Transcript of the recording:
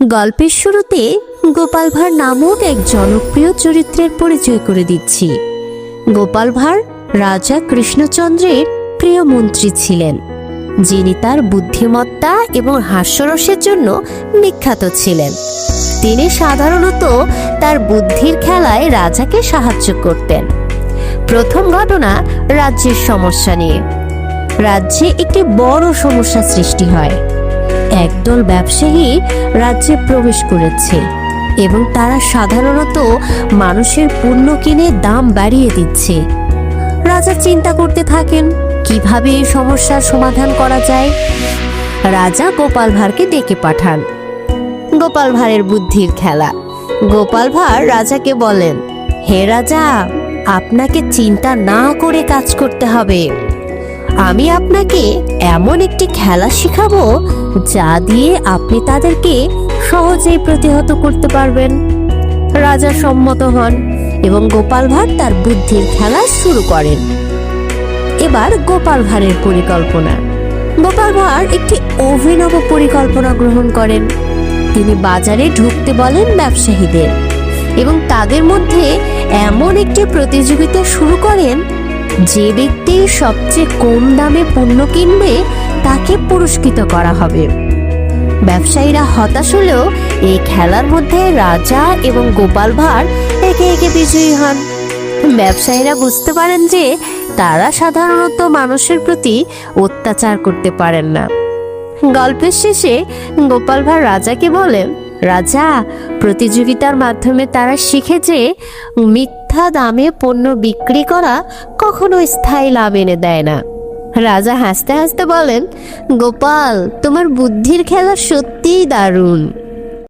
গল্পের শুরুতে গোপাল ভাঁড় নামক এক জনপ্রিয় চরিত্রের পরিচয় করে দিচ্ছি। গোপাল ভাঁড় রাজা কৃষ্ণচন্দ্রের প্রিয় মন্ত্রী ছিলেন, যিনি তার বুদ্ধিমত্তা এবং হাস্যরসের জন্য বিখ্যাত ছিলেন। তিনি সাধারণত তার বুদ্ধির খেলায় রাজাকে সাহায্য করতেন। প্রথম ঘটনা রাজ্যের সমস্যা নিয়ে। রাজ্যে একটি বড় সমস্যা সৃষ্টি হয়। একদল ব্যবসায়ী রাজ্যে প্রবেশ করেছে এবং তারা সাধারণত মানুষের পণ্য কিনে দাম বাড়িয়ে দিচ্ছে। রাজা চিন্তা করতে থাকেন, কীভাবে এই সমস্যার সমাধান করা যায়? রাজা গোপাল ভাঁড়কে ডেকে পাঠান। গোপাল ভাঁড়ের বুদ্ধির খেলা। গোপাল ভাঁড় রাজাকে বলেন, হে রাজা, আপনাকে চিন্তা না করে কাজ করতে হবে। আমি আপনাকে এমন একটি খেলা শিখাবো যা দিয়ে আপনি তাদেরকে সহজেই প্রতিহত করতে পারবেন। রাজা সম্মত হন এবং গোপাল ভাঁড় তার বুদ্ধির খেলা শুরু করেন। এবার গোপাল ভাঁড়ের পরিকল্পনা। গোপাল ভাঁড় একটি অভিনব পরিকল্পনা গ্রহণ করেন। তিনি বাজারে ঢুকতে বলেন ব্যবসায়ীদের এবং তাদের মধ্যে এমন একটি প্রতিযোগিতা শুরু করেন যে ব্যক্তি সবচেয়ে কম দামে পণ্য কিনবে, তাকে পুরস্কৃত করা হবে। ব্যবসায়ীরা হতাশ হলেও এই খেলার মধ্যে রাজা এবং গোপাল ভাঁড় একে একে বিজয়ী হন। ব্যবসায়ীরা বুঝতে পারেন যে তারা সাধারণত মানুষের প্রতি অত্যাচার করতে পারেন না। গল্পের শেষে গোপাল ভাঁড় রাজাকে বলেন, রাজা, প্রতিযোগিতার মাধ্যমে তারা শিখেছে মিথ্যা দামে পণ্য বিক্রি করা কখনো স্থায়ী লাভ এনে দেয় না। রাজা হাসতে হাসতে বলেন, গোপাল, তোমার বুদ্ধির খেলা সত্যিই দারুণ।